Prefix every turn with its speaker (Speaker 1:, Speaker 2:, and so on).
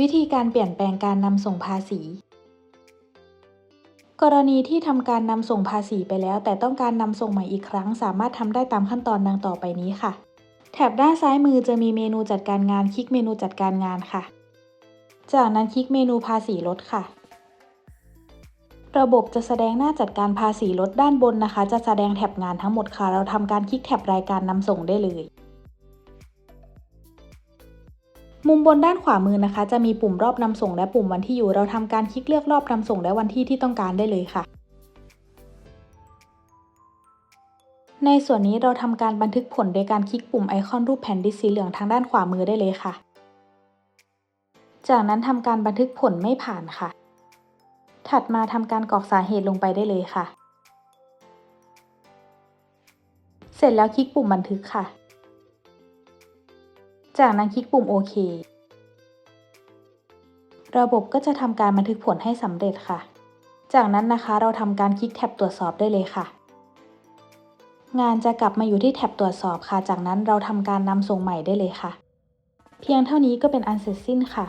Speaker 1: วิธีการเปลี่ยนแปลงการนำส่งภาษี กรณีที่ทำการนำส่งภาษีไปแล้ว แต่ต้องการนำส่งใหม่อีกครั้ง สามารถทำได้ตามขั้นตอนดังต่อไปนี้ค่ะ แถบด้านซ้ายมือจะมีเมนูจัดการงานคลิกเมนูจัดการงานค่ะ จากนั้นคลิกเมนูภาษีลดค่ะ ระบบจะแสดงหน้าจัดการภาษีลดด้านบนนะคะ จะแสดงแถบงานทั้งหมดค่ะ เราทำการคลิกแถบรายการนำส่งได้เลย มุมบนด้านขวามือนะคะ จะมีปุ่มรอบนำส่งและปุ่มวันที่อยู่ เราทำการคลิกเลือกรอบนำส่งและวันที่ที่ต้องการได้เลยค่ะ ในส่วนนี้เราทำการบันทึกผลโดยการคลิกปุ่มไอคอนรูปแผ่นดิสสีเหลืองทางด้านขวามือได้เลยค่ะ จากนั้นทำการบันทึกผลไม่ผ่านค่ะ ถัดมาทำการกรอกสาเหตุลงไปได้เลยค่ะ เสร็จแล้วคลิกปุ่มบันทึกค่ะ จากนั้นคลิกปุ่มโอเค ระบบก็จะทำการบันทึกผลให้สำเร็จค่ะ จากนั้นนะคะเราทำการคลิกแท็บตรวจสอบได้เลยค่ะ งานจะกลับมาอยู่ที่แท็บตรวจสอบค่ะ จากนั้นเราทำการนำส่งใหม่ได้เลยค่ะ เพียงเท่านี้ก็เป็นอันเสร็จสิ้นค่ะ